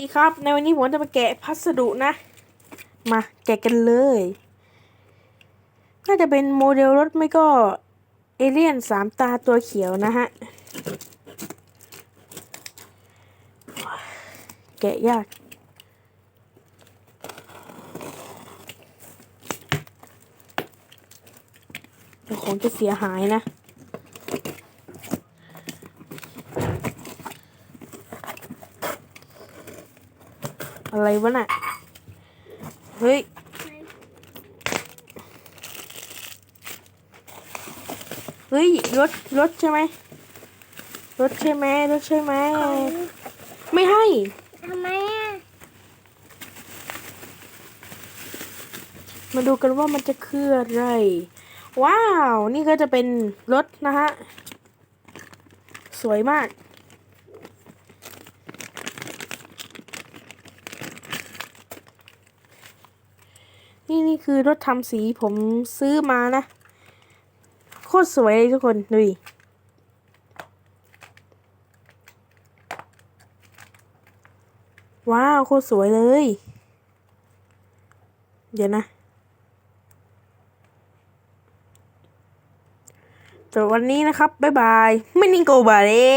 ดีครับ ในวันนี้ผมจะมาแกะพัสดุนะ มาแกะกันเลย น่าจะเป็นโมเดลรถไม่ก็ เอเลี่ยนสามตาตัวเขียวนะฮะ แกะยากเดี๋ยวของจะเสียหายนะ อะไรวะน่ะ เฮ้ย เฮ้ย รถ รถใช่ไหม รถใช่ไหมรถใช่ไหม ไม่ให้ ทำไมอะมาดูกันว่ามันจะคืออะไร ว้าว นี่ก็จะเป็นรถนะฮะ สวยมาก นี่นี่คือรถทำสีผมซื้อมานะ โคตรสวยเลยทุกคนดูดิว้าว โคตรสวยเลย เดี๋ยวนะสำหรับวันนี้นะครับ บ๊ายบาย ไม่นิ่งโกบาเร่